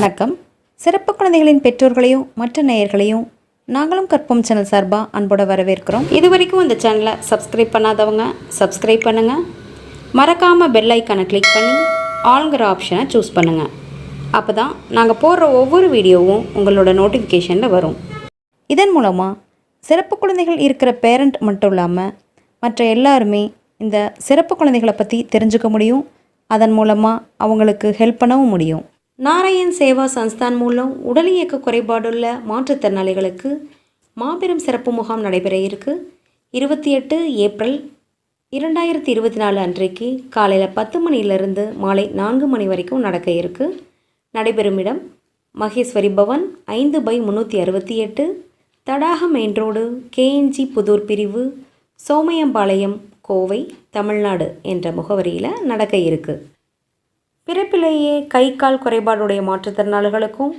வணக்கம். சிறப்பு குழந்தைகளின் பெற்றோர்களையும் மற்ற நேயர்களையும் நாங்களும் கற்போம் சேனல் சார்பாக அன்போட வரவேற்கிறோம். இது வரைக்கும் இந்த சேனலை சப்ஸ்கிரைப் பண்ணாதவங்க சப்ஸ்கிரைப் பண்ணுங்கள் மறக்காமல் பெல் ஐக்கானை கிளிக் பண்ணி ஆளுங்கிற ஆப்ஷனை சூஸ் பண்ணுங்கள் அப்போ தான் நாங்கள் போடுற ஒவ்வொரு வீடியோவும் உங்களோட நோட்டிஃபிகேஷனில் வரும். இதன் மூலமாக சிறப்பு குழந்தைகள் இருக்கிற பேரண்ட் மட்டும் இல்லாமல் மற்ற எல்லாருமே இந்த சிறப்பு குழந்தைகளை பற்றி தெரிஞ்சுக்க முடியும். அதன் மூலமாக அவங்களுக்கு ஹெல்ப் பண்ணவும் முடியும். நாராயண் சேவா சன்ஸ்தான் மூலம் உடல் இயக்க குறைபாடுள்ள மாற்றுத்திறனாளிகளுக்கு மாபெரும் சிறப்பு முகாம் நடைபெற இருக்கு. இருபத்தி எட்டு ஏப்ரல் இரண்டாயிரத்தி இருபத்தி நாலு அன்றைக்கு காலையில் பத்து மணியிலிருந்து மாலை நான்கு மணி வரைக்கும் நடக்க இருக்கு. நடைபெறும் இடம் மகேஸ்வரி பவன் ஐந்து பை முந்நூற்றி அறுபத்தி எட்டு Thadaga main road KNG Pudur பிரிவு சோமயம்பாளையம் கோவை தமிழ்நாடு என்ற முகவரியில் நடக்க இருக்குது பிறப்பிலேயே கை கால் குறைபாடுடைய மாற்றுத்திறனாளிகளுக்கும்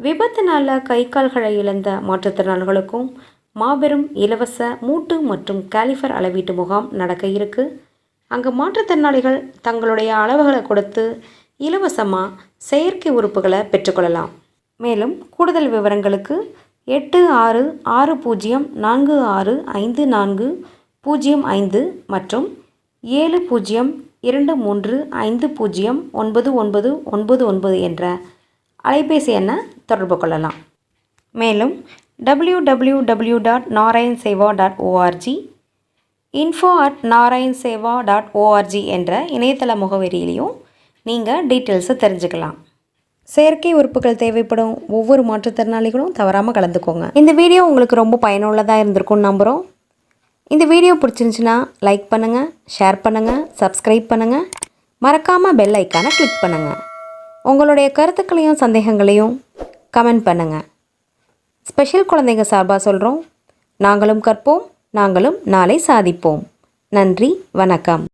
விபத்தினால் கை கால்களை இழந்த மாற்றுத்திறனாளிகளுக்கும் மாபெரும் இலவச மூட்டு மற்றும் கேலிஃபர் அளவீட்டு முகாம் நடக்க இருக்கு. அங்கே மாற்றுத்திறனாளிகள் தங்களுடைய அளவுகளை கொடுத்து இலவசமாக செயற்கை உறுப்புகளை பெற்றுக்கொள்ளலாம். மேலும் கூடுதல் விவரங்களுக்கு எட்டு ஆறு ஆறு பூஜ்ஜியம் நான்கு ஆறு ஐந்து நான்கு பூஜ்ஜியம் ஐந்து மற்றும் ஏழு பூஜ்ஜியம் இரண்டு மூன்று ஐந்து பூஜ்ஜியம் ஒன்பது ஒன்பது ஒன்பது ஒன்பது என்ற அலைபேசி எண்ணை தொடர்பு கொள்ளலாம். மேலும் W W W dot Narayan Seva dot ORG info at Narayan Seva dot ORG என்ற இணையதள முகவரியிலையும் நீங்கள் டீட்டெயில்ஸை தெரிஞ்சுக்கலாம். செயற்கை உறுப்புகள் தேவைப்படும் ஒவ்வொரு மாற்றுத்திறனாளிகளும் தவறாமல் கலந்துக்கோங்க. இந்த வீடியோ உங்களுக்கு ரொம்ப பயனுள்ளதாக இருந்திருக்கும்னு நம்புகிறோம் இந்த வீடியோ பிடிச்சிருந்துச்சுன்னா லைக் பண்ணுங்கள் ஷேர் பண்ணுங்கள் சப்ஸ்கிரைப் பண்ணுங்கள் மறக்காமல் பெல் ஐக்கானை கிளிக் பண்ணுங்கள் உங்களுடைய கருத்துக்களையும் சந்தேகங்களையும் கமெண்ட் பண்ணுங்கள் ஸ்பெஷல் குழந்தைங்க சார்பாக சொல்கிறோம் நாங்களும் கற்போம் நாங்களும் நாளை சாதிப்போம். நன்றி வணக்கம்.